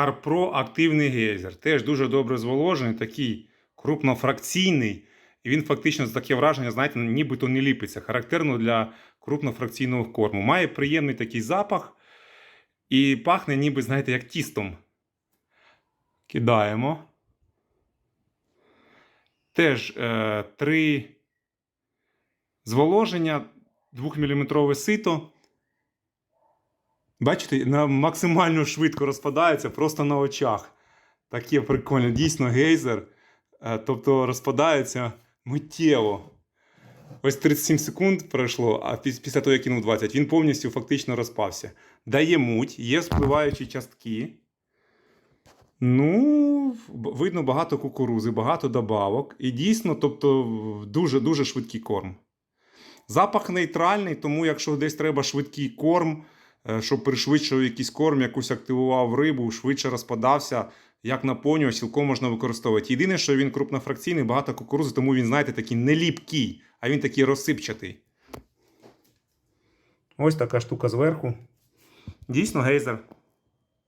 Карпро активний гейзер. Теж дуже добре зволожений, такий крупнофракційний. І він фактично таке враження, знаєте, нібито не ліпиться. Характерно для крупнофракційного корму. Має приємний такий запах і пахне, ніби, знаєте, як тістом. Кидаємо. Теж е, три зволоження, 2-мм сито. Бачите, максимально швидко розпадається просто на очах. Таке прикольне, дійсно гейзер. Е, Тобто розпадається миттєво. Ось 37 секунд пройшло, а після того, як кинув 20, він повністю фактично розпався. Дає муть, є спливаючі частки. Ну, видно багато кукурузи, багато добавок. І дійсно, тобто, дуже-дуже швидкий корм. Запах нейтральний, тому якщо десь треба швидкий корм, щоб пришвидшив якийсь корм, якусь активував рибу, швидше розпадався, як наповнювач, цілком можна використовувати. Єдине, що він крупнофракційний, багато кукурузи, тому він, знаєте, такий не ліпкий, а він такий розсипчатий. Ось така штука зверху. Дійсно, гейзер.